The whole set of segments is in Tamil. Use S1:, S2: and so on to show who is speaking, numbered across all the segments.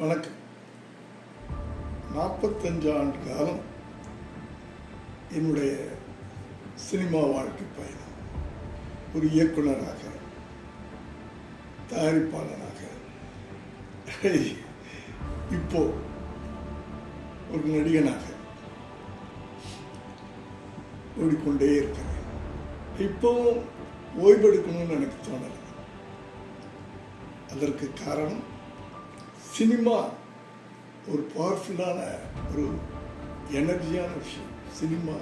S1: வணக்கம். நாற்பத்தஞ்சு ஆண்டு காலம் என்னுடைய சினிமா வாழ்க்கை பயணம். ஒரு இயக்குனராக தயாரிப்பாளராக. இப்போ ஒரு நடிகனாக ஓடிக்கொண்டே இருக்கிறேன். இப்போவும் ஓய்வெடுக்கணும்னு எனக்கு தோணலை. அதற்கு காரணம் சினிமா ஒரு பவர்ஃபுல்லான ஒரு எனர்ஜியான விஷயம். சினிமா.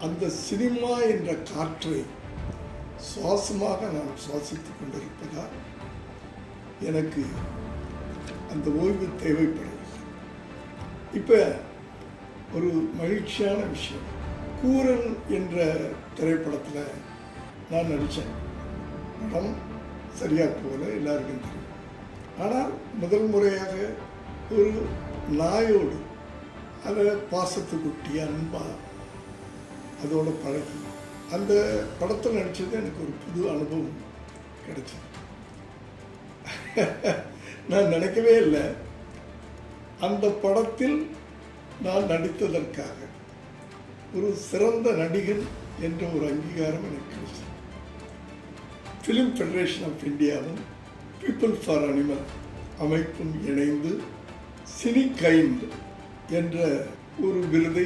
S1: அந்த சினிமா என்ற காற்றை சுவாசமாக நான் சுவாசித்து கொண்டிருப்பதால் எனக்கு அந்த ஓய்வு தேவைப்படுகிறது. இப்போ ஒரு மகிழ்ச்சியான விஷயம். கூரன் என்ற திரைப்படத்தில் நான் நடித்தேன். படம் சரியாக போகல எல்லாருக்கும் தெரியும். ஆனால் முதல் முறையாக ஒரு நாயோடு அதை பாசத்துக்குட்டி அன்பா அதோட பழகி அந்த படத்தில் நடித்தது எனக்கு ஒரு புது அனுபவம் கிடைச்சது. நான் நினைக்கவே இல்லை. அந்த படத்தில் நான் நடித்ததற்காக ஒரு சிறந்த நடிகன் என்ற ஒரு அங்கீகாரம் எனக்கு கிடைச்சது. ஃபிலிம் ஃபெடரேஷன் ஆஃப் இந்தியாவும் பீப்புள் ஃபார் அனிமல் அமைப்பும் இணைந்து சினி கைண்ட் என்ற ஒரு விருதை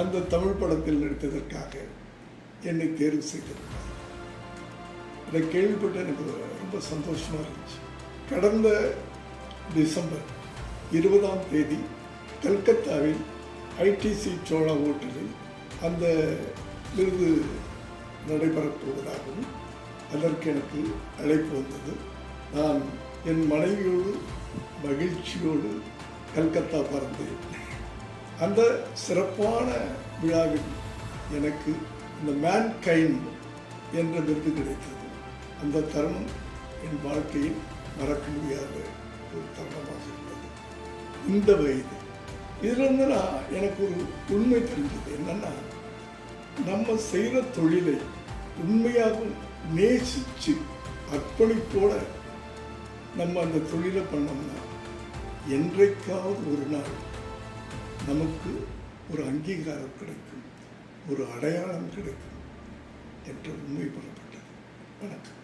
S1: அந்த தமிழ் படத்தில் நடித்ததற்காக என்னை தேர்வு செய்திருக்கிறார். அதை கேள்விப்பட்டு எனக்கு ரொம்ப சந்தோஷமாக இருந்துச்சு. கடந்த டிசம்பர் இருபதாம் தேதி கல்கத்தாவில் ஐடிசி சோழா ஹோட்டலில் அந்த விருது நடைபெறப் போவதாகவும் அதற்கு எனக்கு அழைப்பு வந்தது. நான் என் மனைவியோடு மகிழ்ச்சியோடு கல்கத்தா பறந்தேன். அந்த சிறப்பான விழாவில் எனக்கு இந்த மேன் கைண்ட் என்ற விருது கிடைத்தது. அந்த தருணம் என் வாழ்க்கையில் மறக்க முடியாத ஒரு தருணமாக இருந்தது. இந்த வயது. இதிலிருந்து நான் எனக்கு ஒரு உண்மை தெரிஞ்சது என்னன்னா நம்ம செய்கிற தொழிலை உண்மையாகவும் நேசித்து அர்ப்பணிப்போட நம்ம அந்த தொழிலை பண்ணோம்னா என்றைக்காவது ஒரு நாள் நமக்கு ஒரு அங்கீகாரம் கிடைக்கும் ஒரு அடையாளம் கிடைக்கும் என்று உண்மைப்படப்பட்டது வணக்கம்.